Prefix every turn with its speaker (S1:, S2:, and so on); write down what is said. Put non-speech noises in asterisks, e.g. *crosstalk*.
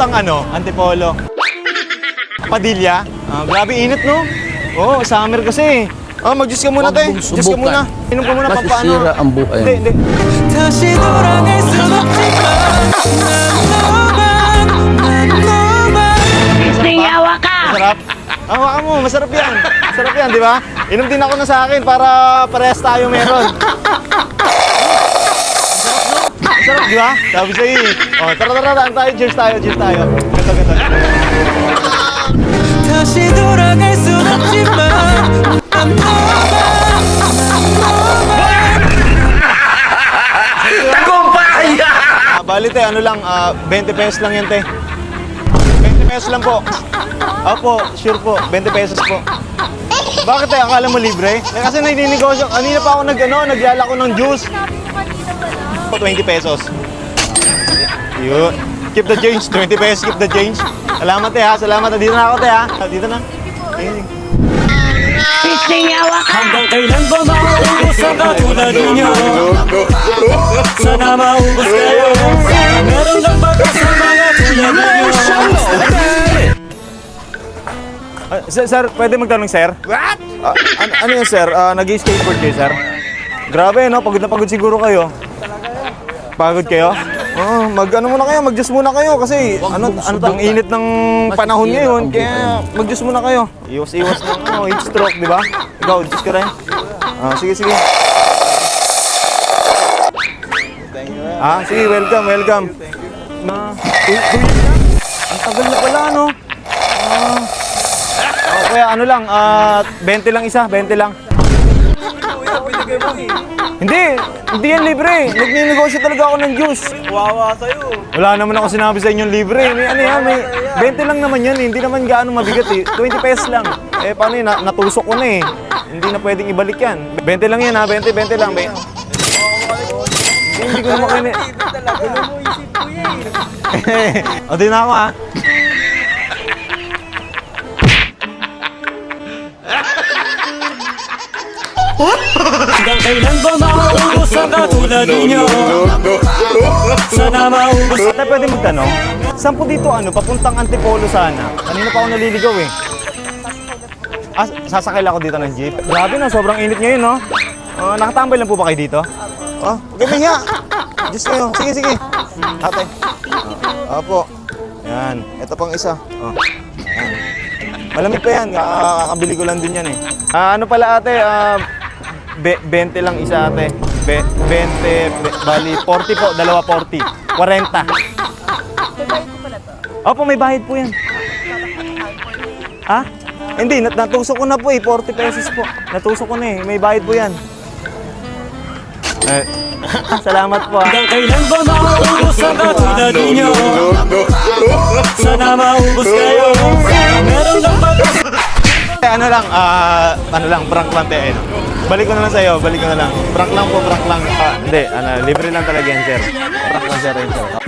S1: papuntang ano, Antipolo. Padilla. Ah, grabe init, no? Oo, oh, summer kasi. Ah, mag-juice ka muna,
S2: Huwag
S1: te.
S2: mong
S1: Juice ka
S2: subukan.
S1: muna. Inom ka muna, papaano.
S2: Masisira ang buhay mo.
S1: Hindi, hindi.
S3: 다시 돌아갈 순 없지만 난 너만 난 너만
S4: Yawa ka!
S1: Masarap. Ah, hawakan mo, masarap yan. Masarap yan, di ba? Inom din ako na sa akin para parehas tayo meron. Masarap, no? Masarap, di ba? Sabi sa'yo eh. Oh, tara, tara, tara, tayo. Cheers tayo, cheers tayo. Ganda, ganda.
S3: 다시 돌아갈 순 없지만 난 너만
S1: Ah, bali, te, ano lang, ah, 20 pesos lang yan, te. 20 pesos lang po. Opo, sure po. 20 pesos po. Bakit te? Akala mo libre? Eh, kasi naninegosyo. Kanina pa ako nag, ano, nagyala ko ng juice. Po, 20 pesos. Yun. Keep the change. 20 pesos, keep the change. Salamat te ha. Salamat. Dito na ako te ha. Dito na.
S4: Yawa ka!
S3: hanggang kailan ba mauubos ang katulad ninyo? Sana maubos kayo Meron lang ba sa mga tulad ninyo?
S1: Ah, sir, sir, pwede magtanong, sir? What? ano, ano yun, sir? Ah, Nag-skateboard kayo, sir? Grabe, no? Pagod na pagod siguro kayo. Pagod kayo? Oh, mag ano muna kayo, mag-juice muna kayo kasi ano ano tang init ng panahon ngayon
S2: ang
S1: kaya mag-juice muna kayo. Iwas-iwas ng ano, heat stroke, di ba? Ikaw, juice ka rin. Ah, sige, sige. Ah, sige, welcome, welcome. Na, uy, uy, ang tagal na pala, no? Ah, Oh, kuya, ano lang, ah, 20 lang isa, 20 lang. Hindi, hindi yan libre. Nagninegosyo talaga ako ng juice.
S3: Wawa sa'yo
S1: Wala naman ako sinabi sa inyo libre. May ano yan, may 20 lang naman yan. eh. Hindi naman gaano mabigat eh. 20 pesos lang. Eh, paano yun? Na- Natusok ko na eh. Hindi na pwedeng ibalik yan. 20 lang yan ha, 20, 20 lang. Be. Hindi, hindi ko naman kayo ni- o, di na ako ha.
S3: Hanggang kailan ba mauubos ang katulad ninyo? Sana maubos
S1: Tay, pwede magtanong? Saan po dito ano, papuntang Antipolo sana? Kanina pa ako naliligaw eh. Ah, sasakay lang ako dito ng jeep. Grabe no, sobrang init ngayon no. Ah, nakatambay lang po ba kayo dito? Oh, okay mahiya. Diyos kayo. Sige, sige. Ate. Opo. Yan. Ito pang isa. Oh. Malamig pa yan. Kakakabili ko lang din yan eh. Ah, ano pala ate? Ah, be- 20 lang isa ate. Be- 20, be- bali 40 po, dalawa 40. 40. Opo, may bahid po yan. Ha? Hindi, nat natusok ko na po eh. 40 pesos po. Natusok ko na eh. May bahid po yan. Eh, *laughs* salamat po ah.
S3: Hanggang kailan ba mauubos ang katulad ninyo? Sana maubos kayo Meron lang ba
S1: Eh, ano lang, ah, ano lang, prank lang te. eh. Balik ko na lang sa'yo, balik ko na lang. Prank lang po, prank lang. Ah, hindi, ano, libre lang talaga yan, sir. Prank lang, sir, yun, sir.